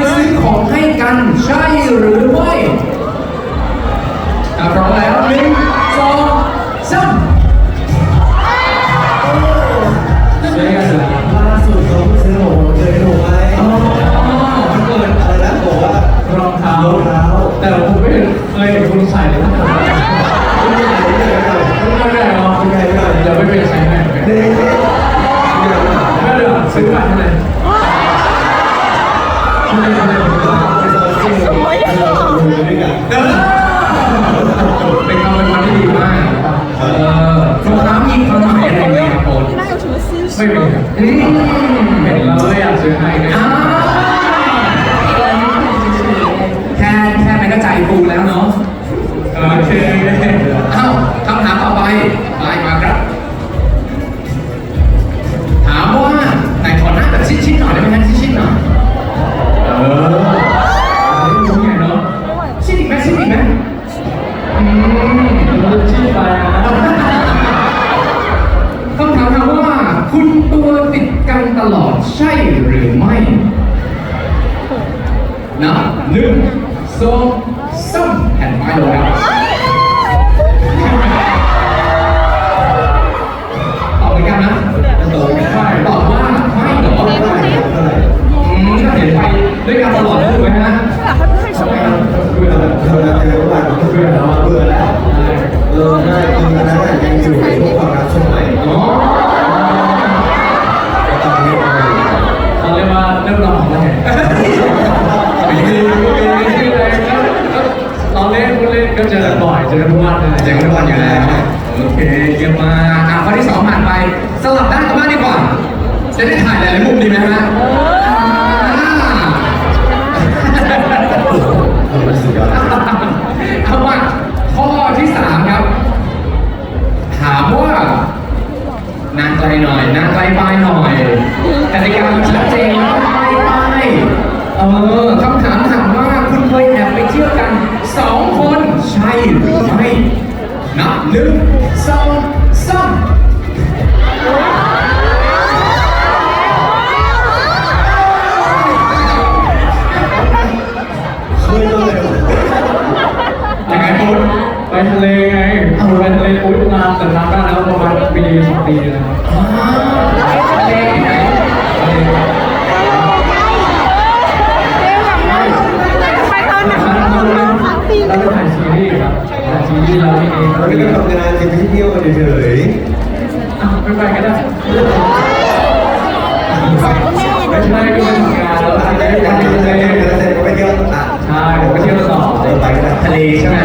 ยซื้อของให้กันใช่หรือไม่ถ้าพร้อมแล้วหนึ่งสองสามใช่กันเหรอล่าสุดเขาซื้อของผมเคยถูกไหมอ๋อมันเกิดอะไรนะบอกว่ารองเท้ารองเท้า แต่ผมไม่เคยเห็นคุณใส่เลยนะ เชียลเราจะดูด้วยกัน เออเป็นคำเป็นวันที่ดีมาก เออรองเท้ามีความหมายอะไรไหมครับโอน 那有什么心 ไม่ 事？ มีครับอืมเห็นแล้วเลยอยากซื้อให้นะแค่แค่นั้นก็ใจฟูแล้วเนาะโอเค หรือไม่ นับหนึ่งสองสามแผ่นไม้ลงครับ เจอกันบ่อยเจอกันทุกวันเลยเจอกันทุกวันอยู่แล้วโอเคเยี่ยมมากอะข้อที่สองผ่านไปสลับด้านกันบ้างดีกว่า จะได้ถ่ายหลายๆมุมดีไหมฮะอ่าทำมันสุดยอดเอาว่าข้อที่สามครับ ถามว่านางไกลหน่อยนางไกลไปหน่อยกติกามันชัดเจนนะไปไปเออคำถามถามว่าคุณเคยแอบไปเที่ยวกันสองคนใช่หรือไม่นับ หนึ่งสองสามเคยเลยยังไงคุณไปทะเลไงเอาไปทะเลปุ๊บนานแต่นานมากแล้วประมาณปีสองปีแล้วครับ ทะเลที่ไหนทะเล ไปตอนไหน เราไปถ่าย ซีรีส์ครับถ่าซีรีส์เราเองเราไม่ได้ทำงานจะไปเที่ยวกันเฉยอ้าวไม่ไปก็ได้ไม่ใช่ก็ไปทำงานแล้วๆทะเลการทะเดินเลทางเสร็จก็ไปเที่ยวต่างใช่เดี๋ยวไปเที่ยวต่อเดินไปก็ได้ทะเลใช่ไหม